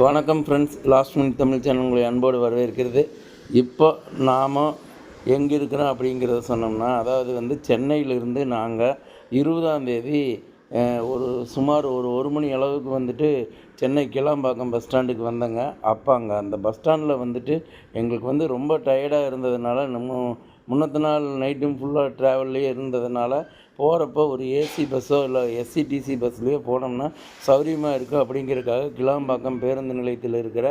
வணக்கம் friends last minute Tamil channel உங்களை அன்போடு வரவேற்கிறது. இப்போ நாம் எங்கே இருக்கிறோம் அப்படிங்கிறத சொன்னோம்னா அதாவது வந்து சென்னையிலிருந்து நாங்கள் இருபதாம் தேதி ஒரு சுமார் ஒரு ஒரு மணி அளவுக்கு வந்துட்டு சென்னை கிளாம்பாக்கம் பஸ் ஸ்டாண்டுக்கு வந்தேங்க. அப்போ அங்கே அந்த பஸ் ஸ்டாண்டில் வந்துட்டு எங்களுக்கு வந்து ரொம்ப டயர்டாக இருந்ததுனால நம்ம முன்னத்த நாள் நைட்டும் ஃபுல்லாக ட்ராவல்லே இருந்ததுனால போகிறப்போ ஒரு ஏசி பஸ்ஸோ இல்லை எஸ்சிடிசி பஸ்லேயோ போனோம்னா சௌரியமாக இருக்கும் அப்படிங்கிறதுக்காக கிளாம்பாக்கம் பேருந்து நிலையத்தில் இருக்கிற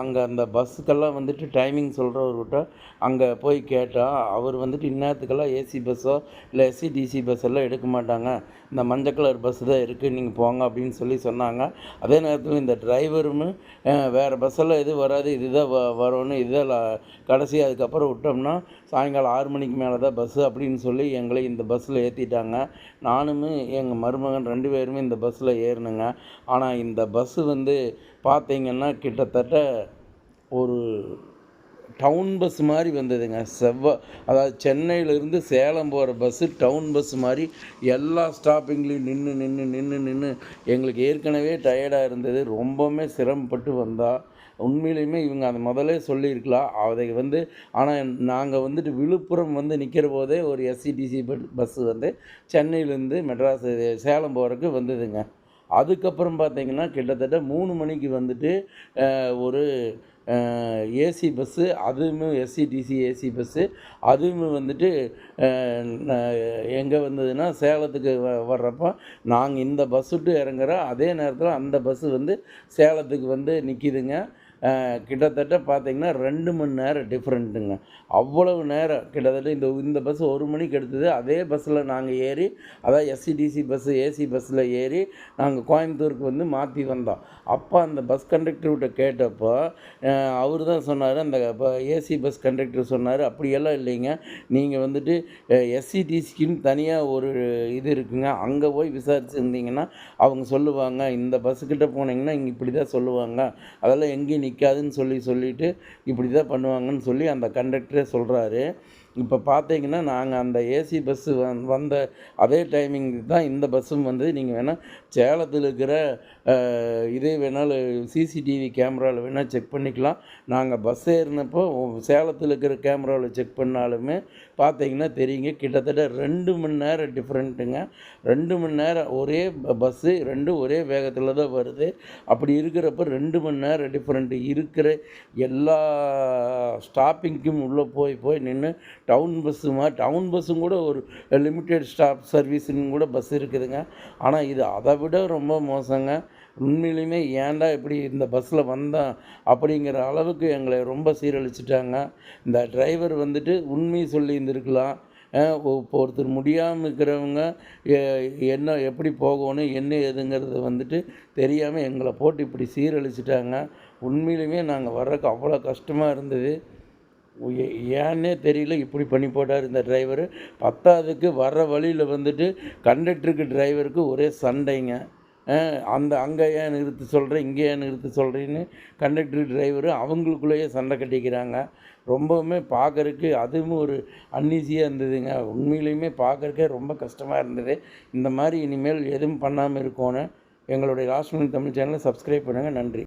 அங்கே அந்த பஸ்ஸுக்கெல்லாம் வந்துட்டு டைமிங் சொல்கிறவர்கிட்ட அங்கே போய் கேட்டால் அவர் வந்துட்டு இந்நேரத்துக்கெல்லாம் ஏசி பஸ்ஸோ இல்லை எஸ்சிடிசி பஸ் எல்லாம் எடுக்க மாட்டாங்க. இந்த மஞ்சள் கலர் பஸ் தான் இருக்குது நீங்கள் போங்க அப்படின்னு சொல்லி சொன்னாங்க. அதே நேரத்தில் இந்த டிரைவரும் வேறு பஸ்ஸெல்லாம் எதுவும் வராது இதுதான் வ வரும்னு இதுதான் கடைசி அதுக்கப்புறம் விட்டோம்னா சாயங்காலம் ஆறு மணிக்கு மேலே தான் பஸ்ஸு அப்படின்னு சொல்லி எங்களை இந்த பஸ்ஸில் ஏற்றிட்டாங்க நானும் எங்கள் மருமகன் ரெண்டு பேருமே இந்த பஸ்ஸில் ஏறினுங்க. ஆனால் இந்த பஸ்ஸு வந்து பார்த்தீங்கன்னா கிட்டத்தட்ட ஒரு டவுன் பஸ் மாதிரி வந்ததுங்க. செவ்வாய் அதாவது சென்னையிலேருந்து சேலம் போகிற பஸ்ஸு டவுன் பஸ் மாதிரி எல்லா ஸ்டாப்பிங்லேயும் நின்று நின்று நின்று நின்று எங்களுக்கு ஏற்கனவே டயர்டாக இருந்தது. ரொம்பவுமே சிரமப்பட்டு வந்தால் உண்மையிலையுமே இவங்க அந்த முதலே சொல்லியிருக்கலாம். அதை வந்து ஆனால் நாங்கள் வந்துட்டு விழுப்புரம் வந்து நிற்கிற போதே ஒரு எஸ்சிடிசி பஸ்ஸு வந்து சென்னையிலேருந்து மெட்ராஸ் சேலம் போகிறதுக்கு வந்ததுங்க. அதுக்கப்புறம் பார்த்திங்கன்னா கிட்டத்தட்ட மூணு மணிக்கு வந்துட்டு ஒரு ஏசி பஸ்ஸு அதுவும் எஸ்சிடிசி ஏசி பஸ்ஸு அதுவும் வந்துட்டு எங்கே வந்ததுன்னா சேலத்துக்கு வ வர்றப்போ நாங்கள் இந்த பஸ்ஸுட்டு இறங்குறோம். அதே நேரத்தில் அந்த பஸ்ஸு வந்து சேலத்துக்கு வந்து நிற்கிதுங்க கிட்டத்தட்ட பார்த்தீங்கன்னா ரெண்டு மணி நேரம் டிஃப்ரெண்ட்டுங்க அவ்வளவு நேரம் கிட்டத்தட்ட இந்த இந்த பஸ் ஒரு மணிக்கு எடுத்தது. அதே பஸ்ஸில் நாங்கள் ஏறி அதாவது எஸ்சிடிசி பஸ்ஸு ஏசி பஸ்ஸில் ஏறி நாங்கள் கோயம்புத்தூருக்கு வந்து மாற்றி வந்தோம். அப்போ அந்த பஸ் கண்டக்டர்கிட்ட கேட்டப்போ அவர் தான் சொன்னார் அந்த ஏசி பஸ் கண்டக்டர் சொன்னார் அப்படியெல்லாம் இல்லைங்க. நீங்கள் வந்துட்டு எஸ்சிடிசிக்குன்னு தனியாக ஒரு இது இருக்குங்க. அங்கே போய் விசாரிச்சுருந்தீங்கன்னா அவங்க சொல்லுவாங்க இந்த பஸ்ஸுக்கிட்ட போனீங்கன்னா இங்கே இப்படி தான் சொல்லுவாங்க. அதெல்லாம் எங்கேயும் நிற்காதுன்னு சொல்லி சொல்லிட்டு இப்படி தான் பண்ணுவாங்கன்னு சொல்லி அந்த கண்டக்டரே சொல்கிறாரு இப்போ பார்த்தீங்கன்னா நாங்கள் அந்த ஏசி பஸ்ஸு வந் வந்த அதே டைமிங் தான் இந்த பஸ்ஸும் வந்து நீங்கள் வேணால் சேலத்தில் இருக்கிற இதே வேணாலும் சிசிடிவி கேமராவில் வேணால் செக் பண்ணிக்கலாம். நாங்கள் பஸ் ஏறினப்போ சேலத்தில் இருக்கிற கேமராவில் செக் பண்ணாலுமே பார்த்தீங்கன்னா தெரியுங்க. கிட்டத்தட்ட ரெண்டு மணி நேரம் டிஃப்ரெண்ட்டுங்க ரெண்டு மணி நேரம் ஒரே பஸ்ஸு ரெண்டும் ஒரே வேகத்தில் தான் வருது. அப்படி இருக்கிறப்ப ரெண்டு மணி நேரம் டிஃப்ரெண்ட்டு இருக்கிற எல்லா ஸ்டாப்பிங்க்கும் உள்ளே போய் போய் நின்று டவுன் பஸ்ஸுமா? டவுன் பஸ்ஸும் கூட ஒரு லிமிட்டெட் ஸ்டாப் சர்வீஸுன்னு கூட பஸ் இருக்குதுங்க. ஆனால் இது அதை விட ரொம்ப மோசங்க. உண்மையிலுமே ஏன்டா இப்படி இந்த பஸ்ஸில் வந்தோம் அப்படிங்கிற அளவுக்கு எங்களை ரொம்ப சீரழிச்சிட்டாங்க. இந்த டிரைவர் வந்துட்டு உண்மை சொல்லி இருந்திருக்கலாம் இப்போ ஒருத்தர் முடியாமல் இருக்கிறவங்க என்ன எப்படி போகணும் என்ன ஏதுங்கிறது வந்துட்டு தெரியாமல் எங்களை போட்டு இப்படி சீரழிச்சிட்டாங்க. உண்மையிலுமே நாங்கள் வர்றதுக்கு அவ்வளோ கஷ்டமாக இருந்தது. ஏன்னே தெரியல இப்படி பண்ணி போட்டார் இந்த டிரைவரு பத்தாவதுக்கு வர்ற வழியில் வந்துட்டு கண்டக்டருக்கு டிரைவருக்கு ஒரே சண்டைங்க. அந்த அங்கே ஏன் நிறுத்த சொல்கிறேன் இங்கே ஏன் நிறுத்த சொல்கிறேன்னு கண்டக்டர் டிரைவரு அவங்களுக்குள்ளேயே சண்டை கட்டிக்கிறாங்க. ரொம்பவுமே பார்க்கறக்கு அதுவும் ஒரு அன்ஈஸியாக இருந்ததுங்க. உண்மையிலையுமே பார்க்கறக்கே ரொம்ப கஷ்டமாக இருந்தது. இந்த மாதிரி இனிமேல் எதுவும் பண்ணாமல் இருக்கோன்னு எங்களுடைய லாஸ்ட் தமிழ் சேனலை சப்ஸ்கிரைப் பண்ணுங்கள் நன்றி.